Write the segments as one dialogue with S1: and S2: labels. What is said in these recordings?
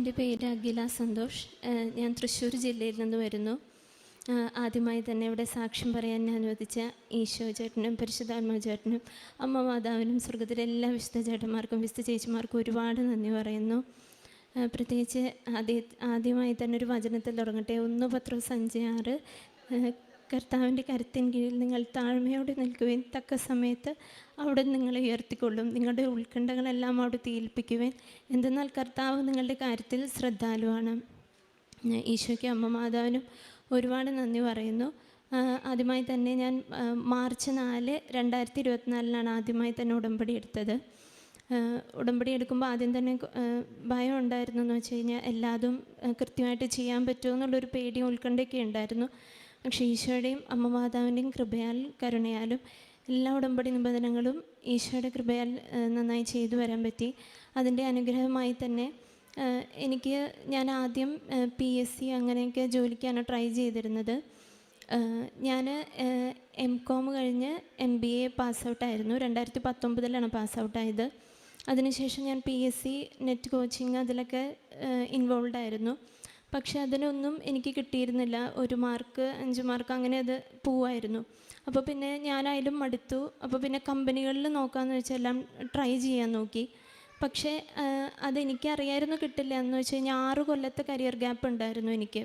S1: എന്റെ പേര് അഖില സന്തോഷ്. ഞാൻ തൃശ്ശൂർ ജില്ലയിൽ നിന്ന് വരുന്നു. ആദ്യമായി തന്നെ ഇവിടെ സാക്ഷ്യം പറയാൻ ഞാൻ അനുവദിച്ച ഈശോ ചേട്ടനും പരിശുദ്ധാത്മ ചേട്ടനും അമ്മ മാതാവിനും സ്വർഗത്തിലെ എല്ലാ വിശുദ്ധ ചേട്ടന്മാർക്കും വിശുദ്ധ ചേച്ചിമാർക്കും ഒരുപാട് നന്ദി പറയുന്നു. പ്രത്യേകിച്ച് ആദ്യ ആദ്യമായി തന്നെ ഒരു വചനത്തിൽ തുടങ്ങട്ടെ. ഒന്ന് പത്രം ഏഹ് കർത്താവിന്റെ കരുത്തിൻ കീഴിൽ നിങ്ങൾ താഴ്മയോടെ നിൽക്കുവാൻ. തക്ക സമയത്ത് അവിടെ നിങ്ങളെ ഉയർത്തിക്കൊള്ളും. നിങ്ങളുടെ ഉത്കണ്ഠകളെല്ലാം അവിടെ തീൽപ്പിക്കുവാൻ എന്തെന്നാൽ കർത്താവ് നിങ്ങളുടെ കാര്യത്തിൽ ശ്രദ്ധാലുവാണ്. ഈശോയ്ക്ക് അമ്മ മാതാവിനും ഒരുപാട് നന്ദി പറയുന്നു. ആദ്യമായി തന്നെ ഞാൻ മാർച്ച് നാല് രണ്ടായിരത്തി ഇരുപത്തിനാലിനാണ് ആദ്യമായി തന്നെ ഉടമ്പടി എടുത്തത്. ഉടമ്പടി എടുക്കുമ്പോൾ ആദ്യം തന്നെ ഭയം ഉണ്ടായിരുന്നു എന്ന് വെച്ച് കഴിഞ്ഞാൽ എല്ലാതും കൃത്യമായിട്ട് ചെയ്യാൻ പറ്റുമോ എന്നുള്ളൊരു പേടിയും ഉത്കണ്ഠയൊക്കെ ഉണ്ടായിരുന്നു. പക്ഷേ ഈശോയുടെയും അമ്മ മാതാവിന്റെയും കൃപയാൽ കരുണയാലും എല്ലാ ഉടമ്പടി നിബന്ധനകളും ഈശോയുടെ കൃപയാൽ നന്നായി ചെയ്തു വരാൻ പറ്റി. അതിന്റെ അനുഗ്രഹമായി തന്നെ എനിക്ക് ഞാൻ ആദ്യം പി എസ് സി അങ്ങനെയൊക്കെ ജോലിക്കാണ് ട്രൈ ചെയ്തിരുന്നത്. ഞാൻ എം കോം കഴിഞ്ഞ് എം ബി എ പാസ് ഔട്ടായിരുന്നു രണ്ടായിരത്തി പത്തൊമ്പതിലാണ് പാസ് ഔട്ടായത് അതിനുശേഷം ഞാൻ P S C net coaching അതിലൊക്കെ ഇൻവോൾവ് ആയിരുന്നു. പക്ഷെ അതിനൊന്നും എനിക്ക് കിട്ടിയിരുന്നില്ല. ഒരു മാർക്ക് അഞ്ച് മാർക്ക് അങ്ങനെ അത് പോവായിരുന്നു. അപ്പോൾ പിന്നെ ഞാനായാലും മടുത്തു. അപ്പോൾ പിന്നെ കമ്പനികളിൽ നോക്കാമെന്ന് വെച്ചാൽ എല്ലാം ട്രൈ ചെയ്യാൻ നോക്കി. പക്ഷേ അതെനിക്കറിയായിരുന്നു കിട്ടില്ല. എന്ന് വെച്ച് കഴിഞ്ഞാൽ ആറ് കൊല്ലത്തെ കരിയർ ഗ്യാപ്പ് ഉണ്ടായിരുന്നു എനിക്ക്.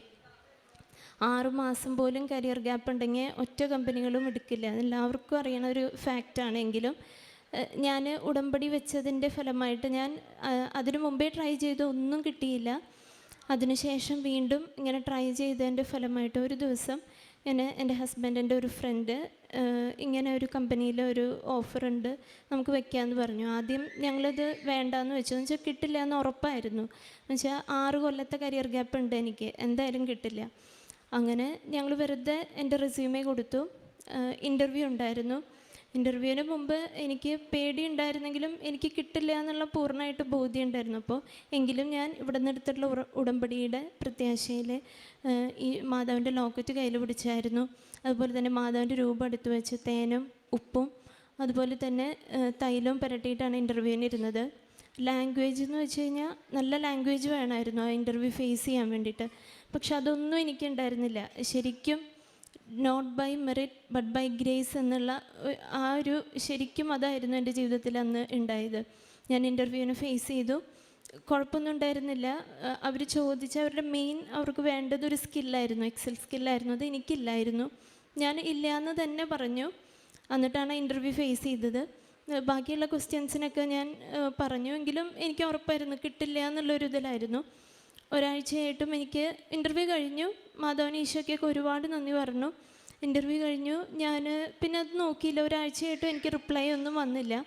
S1: ആറ് മാസം പോലും കരിയർ ഗ്യാപ്പ് ഉണ്ടെങ്കിൽ ഒറ്റ കമ്പനികളും എടുക്കില്ല. അതെല്ലാവർക്കും അറിയണ ഒരു ഫാക്റ്റാണെങ്കിലും ഞാൻ ഉടമ്പടി വെച്ചതിന്റെ ഫലമായിട്ട് ഞാൻ അതിനു മുമ്പേ ട്രൈ ചെയ്ത് ഒന്നും കിട്ടിയില്ല. അതിനുശേഷം വീണ്ടും ഇങ്ങനെ ട്രൈ ചെയ്തതിന്റെ ഫലമായിട്ട് ഒരു ദിവസം എന്നെ എന്റെ ഹസ്ബൻഡിന്റെ ഒരു ഫ്രണ്ട് ഇങ്ങനെ ഒരു കമ്പനിയിൽ ഒരു ഓഫറുണ്ട് നമുക്ക് വെക്കാമെന്ന് പറഞ്ഞു. ആദ്യം ഞങ്ങളിത് വേണ്ടാന്ന് വെച്ചു. എന്ന് വെച്ചാൽ കിട്ടില്ല എന്ന് ഉറപ്പായിരുന്നു. എന്ന് വെച്ചാൽ ആറ് കൊല്ലത്തെ കരിയർ ഗ്യാപ്പ് ഉണ്ട് എനിക്ക്. എന്തായാലും കിട്ടില്ല. അങ്ങനെ ഞങ്ങൾ വെറുതെ എന്റെ റെസ്യൂമേ കൊടുത്തു. ഇന്റർവ്യൂ ഉണ്ടായിരുന്നു. ഇന്റർവ്യൂവിന് മുമ്പ് എനിക്ക് പേടി ഉണ്ടായിരുന്നെങ്കിലും എനിക്ക് കിട്ടില്ല എന്നുള്ള പൂർണമായിട്ട് ബോധ്യം ഉണ്ടായിരുന്നു അപ്പോൾ എങ്കിലും ഞാൻ ഇവിടെ നിന്നെടുത്തുള്ള ഉടമ്പടിയുടെ പ്രത്യാശയിൽ ഈ മാതാവിന്റെ ലോക്കറ്റ് കയ്യിൽ പിടിച്ചായിരുന്നു. അതുപോലെ തന്നെ മാതാവിന്റെ രൂപം എടുത്തു വെച്ച് തേനും ഉപ്പും അതുപോലെ തന്നെ തൈലവും പുരട്ടിയിട്ടാണ് ഇന്റർവ്യൂവിന് ഇരുന്നത്. ലാംഗ്വേജ് എന്ന് വെച്ച് കഴിഞ്ഞാൽ നല്ല ലാംഗ്വേജ് വേണമായിരുന്നു ആ ഇന്റർവ്യൂ ഫേസ് ചെയ്യാൻ വേണ്ടിയിട്ട്. പക്ഷെ അതൊന്നും എനിക്കുണ്ടായിരുന്നില്ല. ശരിക്കും not by merit but by grace എന്നുള്ള ആ ഒരു ശരിക്കും അതായിരുന്നു എന്റെ ജീവിതത്തിൽ അന്ന് ഉണ്ടായത്. ഞാൻ ഇന്റർവ്യൂവിന് ഫേസ് ചെയ്തു. കുഴപ്പമൊന്നും ഉണ്ടായിരുന്നില്ല. അവർ ചോദിച്ച അവരുടെ മെയിൻ അവർക്ക് വേണ്ടത് ഒരു സ്കില്ലായിരുന്നു എക്സൽ സ്കില്ലായിരുന്നു അത് എനിക്കില്ലായിരുന്നു. ഞാൻ ഇല്ല എന്ന് തന്നെ പറഞ്ഞു. എന്നിട്ടാണ് ഇന്റർവ്യൂ ഫേസ് ചെയ്തത്. ബാക്കിയുള്ള ക്വസ്റ്റ്യൻസിനൊക്കെ ഞാൻ പറഞ്ഞു. എങ്കിലും എനിക്ക് ഉറപ്പായിരുന്നു. കിട്ടില്ല എന്നുള്ളൊരു ഇതിലായിരുന്നു ഒരാഴ്ചയായിട്ടും എനിക്ക് ഇന്റർവ്യൂ കഴിഞ്ഞു. മാധവൻ ഈശോയ്ക്കൊക്കെ ഒരുപാട് നന്ദി പറഞ്ഞു. ഇന്റർവ്യൂ കഴിഞ്ഞു. ഞാൻ പിന്നെ അത് നോക്കിയില്ല. ഒരാഴ്ചയായിട്ടും എനിക്ക് റിപ്ലൈ ഒന്നും വന്നില്ല.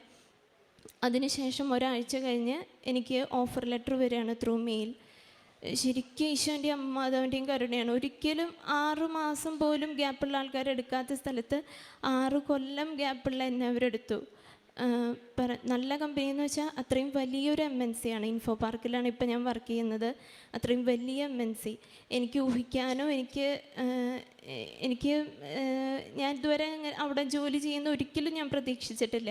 S1: അതിനുശേഷം ഒരാഴ്ച കഴിഞ്ഞ് എനിക്ക് ഓഫർ ലെറ്റർ വരികയാണ് ത്രൂ മെയിൽ ശരിക്കും ഈശോന്റെയും മാധവന്റെയും കരുണയാണ്. ഒരിക്കലും ആറ് മാസം പോലും ഗ്യാപ്പുള്ള ആൾക്കാരെടുക്കാത്ത സ്ഥലത്ത് ആറ് കൊല്ലം ഗ്യാപ്പുള്ള എന്നെ അവരെടുത്തു. പറ നല്ല കമ്പനി എന്ന് വെച്ചാൽ അത്രയും വലിയൊരു എം എൻ സി ആണ്. ഇൻഫോ പാർക്കിലാണ് ഇപ്പോൾ ഞാൻ വർക്ക് ചെയ്യുന്നത്. അത്രയും വലിയ എം എൻ സി എനിക്ക് ഊഹിക്കാനോ എനിക്ക് എനിക്ക് ഞാൻ ഇതുവരെ അവിടെ ജോലി ചെയ്യുന്ന ഒരിക്കലും ഞാൻ പ്രതീക്ഷിച്ചിട്ടില്ല.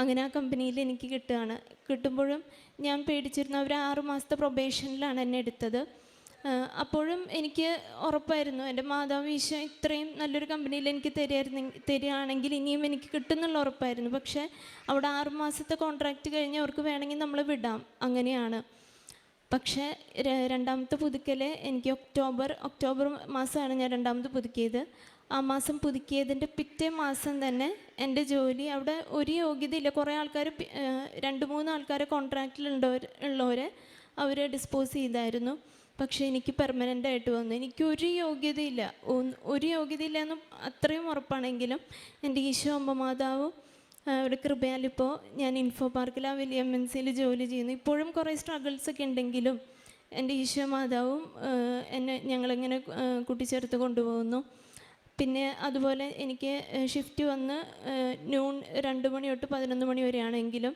S1: അങ്ങനെ ആ കമ്പനിയിൽ എനിക്ക് കിട്ടുകയാണ്. കിട്ടുമ്പോഴും ഞാൻ പേടിച്ചിരുന്ന ഒരു ആറ് മാസത്തെ പ്രൊബേഷനിലാണ് എന്നെ എടുത്തത്. അപ്പോഴും എനിക്ക് ഉറപ്പായിരുന്നു. എന്റെ മാതാവ് ഇത്രയും നല്ലൊരു കമ്പനിയിൽ എനിക്ക് തരുമായിരുന്നു തരികയാണെങ്കിൽ ഇനിയും എനിക്ക് കിട്ടുന്നുള്ള ഉറപ്പായിരുന്നു. പക്ഷേ അവിടെ ആറ് മാസത്തെ കോൺട്രാക്റ്റ് കഴിഞ്ഞ് അവർക്ക് വേണമെങ്കിൽ നമ്മൾ വിടാം. അങ്ങനെയാണ്. പക്ഷേ രണ്ടാമത്തെ പുതുക്കൽ എനിക്ക് ഒക്ടോബർ ഒക്ടോബർ മാസമാണ് ഞാൻ രണ്ടാമത് പുതുക്കിയത്. ആ മാസം പുതുക്കിയതിന്റെ പിറ്റേ മാസം തന്നെ എന്റെ ജോലി അവിടെ ഒരു യോഗ്യതയില്ല. കുറേ ആൾക്കാർ രണ്ട് മൂന്ന് ആൾക്കാരെ കോൺട്രാക്റ്റിലുള്ളവർ ഉള്ളവരെ അവരെ ഡിസ്പോസ് ചെയ്തായിരുന്നു. പക്ഷേ എനിക്ക് പെർമനന്റ് ആയിട്ട് വന്നു. എനിക്ക് ഒരു യോഗ്യതയില്ല. ഒരു യോഗ്യതയില്ല എന്ന് അത്രയും ഉറപ്പാണെങ്കിലും എന്റെ ഈശോ അമ്മ മാതാവും അവിടെ കൃപയാൽ ഇപ്പോൾ ഞാൻ ഇൻഫോ പാർക്കിൽ ആ വലിയ എം എൻ സിയിൽ ജോലി ചെയ്യുന്നു. ഇപ്പോഴും കുറേ സ്ട്രഗിൾസ് ഒക്കെ ഉണ്ടെങ്കിലും എന്റെ ഈശോ മാതാവും എന്നെ ഞങ്ങളിങ്ങനെ കൂട്ടിച്ചേർത്ത് കൊണ്ടുപോകുന്നു. പിന്നെ അതുപോലെ എനിക്ക് ഷിഫ്റ്റ് വന്ന് നൂൺ രണ്ട് മണി തൊട്ട് പതിനൊന്ന് മണി വരെയാണെങ്കിലും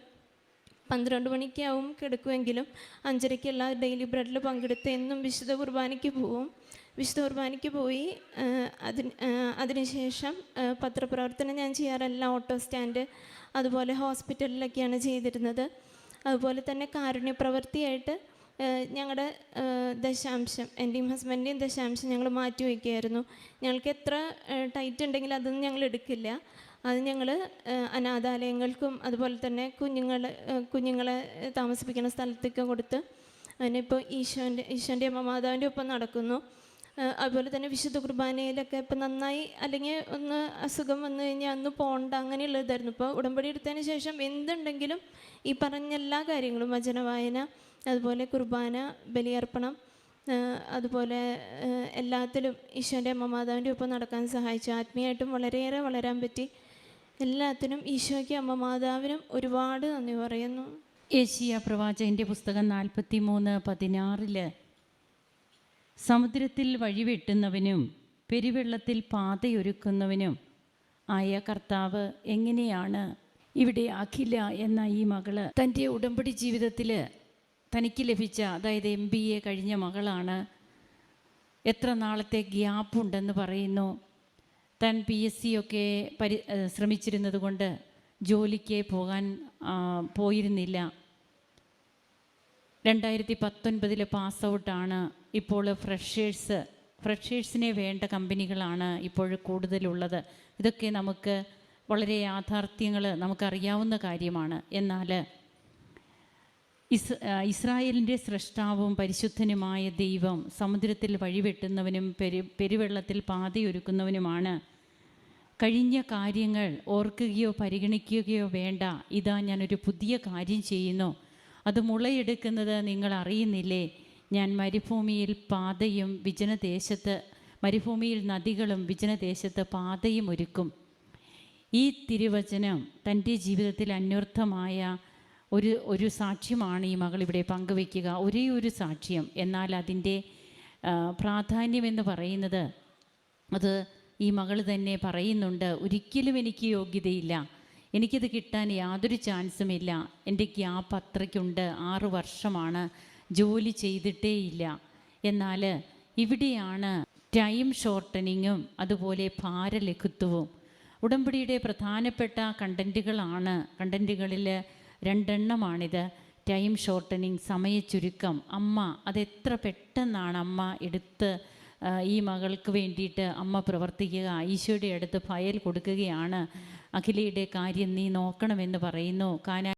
S1: പന്ത്രണ്ട് മണിക്കാവും കിടക്കുമെങ്കിലും അഞ്ചരയ്ക്ക് എല്ലാ ഡെയിലി ബ്രെഡിൽ പങ്കെടുത്ത് എന്നും വിശുദ്ധ കുർബാനയ്ക്ക് പോവും. വിശുദ്ധ കുർബാനയ്ക്ക് പോയി അതിന് അതിനുശേഷം പത്രപ്രവർത്തനം ഞാൻ ചെയ്യാറല്ല ഓട്ടോ സ്റ്റാൻഡ് അതുപോലെ ഹോസ്പിറ്റലിലൊക്കെയാണ് ചെയ്തിരുന്നത്. അതുപോലെ തന്നെ കാരുണ്യപ്രവൃത്തിയായിട്ട് ഞങ്ങളുടെ ദശാംശം എന്റെയും ഹസ്ബൻഡിന്റെയും ദശാംശം ഞങ്ങൾ മാറ്റി വയ്ക്കുമായിരുന്നു ഞങ്ങൾക്ക് എത്ര ടൈറ്റ് ഉണ്ടെങ്കിലും അതൊന്നും ഞങ്ങൾ എടുക്കില്ല അത് ഞങ്ങൾ അനാഥാലയങ്ങൾക്കും അതുപോലെ തന്നെ കുഞ്ഞുങ്ങൾ കുഞ്ഞുങ്ങളെ താമസിപ്പിക്കുന്ന സ്ഥലത്തേക്ക് കൊടുത്ത് അതിനിപ്പോൾ ഈശോന്റെ ഈശോന്റെ അമ്മ മാതാവിന്റെ ഒപ്പം നടക്കുന്നു. അതുപോലെ തന്നെ വിശുദ്ധ കുർബാനയിലൊക്കെ ഇപ്പം നന്നായി അല്ലെങ്കിൽ ഒന്ന് അസുഖം വന്നു കഴിഞ്ഞാൽ അന്ന് പോകണ്ട അങ്ങനെയുള്ള ഇതായിരുന്നു. ഇപ്പോൾ ഉടമ്പടി എടുത്തതിന് ശേഷം എന്തുണ്ടെങ്കിലും ഈ പറഞ്ഞ എല്ലാ കാര്യങ്ങളും വചന വായന അതുപോലെ കുർബാന ബലിയർപ്പണം അതുപോലെ എല്ലാത്തിലും ഈശോന്റെ അമ്മ മാതാവിന്റെ ഒപ്പം നടക്കാൻ സഹായിച്ചു. ആത്മീയമായിട്ടും വളരെയേറെ വളരാൻ പറ്റി. എല്ലാത്തിനും ഈശോയ്ക്ക് അമ്മ മാതാവിനും ഒരുപാട് നന്ദി പറയുന്നു.
S2: ഏഷ്യ പ്രവാചകന്റെ പുസ്തകം നാൽപ്പത്തി മൂന്ന് പതിനാറിൽ സമുദ്രത്തിൽ വഴിവെട്ടുന്നവനും പെരുവെള്ളത്തിൽ പാതയൊരുക്കുന്നവനും ആയ കർത്താവ് എങ്ങനെയാണ് ഇവിടെ അഖില എന്ന ഈ മകൾ തന്റെ ഉടമ്പടി ജീവിതത്തിൽ തനിക്ക് ലഭിച്ച അതായത് എം ബി എ കഴിഞ്ഞ മകളാണ്. എത്ര നാളത്തെ ഗ്യാപ്പ് ഉണ്ടെന്ന് പറയുന്നു. താൻ പി എസ് സി ഒക്കെ പരി ശ്രമിച്ചിരുന്നത് കൊണ്ട് ജോലിക്ക് പോകാൻ പോയിരുന്നില്ല. രണ്ടായിരത്തി പത്തൊൻപതിൽ പാസ് ഔട്ടാണ് ഇപ്പോൾ ഫ്രഷേഴ്സ് ഫ്രഷേഴ്സിനെ വേണ്ട കമ്പനികളാണ് ഇപ്പോൾ കൂടുതലുള്ളത്. ഇതൊക്കെ നമുക്ക് വളരെ യാഥാർത്ഥ്യങ്ങൾ നമുക്കറിയാവുന്ന കാര്യമാണ്. എന്നാൽ ഇസ് ഇസ്രായേലിന്റെ സൃഷ്ടാവും പരിശുദ്ധനുമായ ദൈവം സമുദ്രത്തിൽ വഴിവെട്ടുന്നവനും പെരു പെരുവെള്ളത്തിൽ പാതയൊരുക്കുന്നവനുമാണ്. കഴിഞ്ഞ കാര്യങ്ങൾ ഓർക്കുകയോ പരിഗണിക്കുകയോ വേണ്ട. ഇതാ ഞാനൊരു പുതിയ കാര്യം ചെയ്യുന്നു. അത് മുളയെടുക്കുന്നത് നിങ്ങൾ അറിയുന്നില്ലേ? ഞാൻ മരുഭൂമിയിൽ പാതയും വിജനദേശത്ത് മരുഭൂമിയിൽ നദികളും വിജനദേശത്ത് പാതയും ഒരുക്കും. ഈ തിരുവചനം തന്റെ ജീവിതത്തിൽ അന്വർത്ഥമായ ഒരു ഒരു സാക്ഷ്യമാണ് ഈ മകൾ ഇവിടെ പങ്കുവയ്ക്കുക. ഒരേ ഒരു സാക്ഷ്യം. എന്നാൽ അതിന്റെ പ്രാധാന്യം പ്രാധാന്യമെന്ന് പറയുന്നത് അത് ഈ മകൾ തന്നെ പറയുന്നുണ്ട് ഒരിക്കലും എനിക്ക് യോഗ്യതയില്ല. എനിക്കിത് കിട്ടാൻ യാതൊരു ചാൻസും ഇല്ല. എന്റെ ഗ്യാപ്പ് അത്രയ്ക്കുണ്ട്. ആറു വർഷമാണ്. ജോലി ചെയ്തിട്ടേയില്ല. എന്നാൽ ഇവിടെയാണ് ടൈം ഷോർട്ടനിങ്ങും അതുപോലെ ഭാരലഘുത്വവും. ഉടമ്പടിയുടെ പ്രധാനപ്പെട്ട കണ്ടന്റുകളാണ്. കണ്ടന്റുകളിൽ രണ്ടെണ്ണമാണിത്. ടൈം ഷോർട്ടനിങ് സമയച്ചുരുക്കം അമ്മ അതെത്ര പെട്ടെന്നാണ് അമ്മ എടുത്ത് ഈ മകൾക്ക് വേണ്ടിയിട്ട് അമ്മ പ്രവർത്തിക്കുക ഈശോയുടെ അടുത്ത് ഫയൽ കൊടുക്കുകയാണ്. അഖിലയുടെ കാര്യം നീ നോക്കണമെന്ന് പറയുന്നു. കാന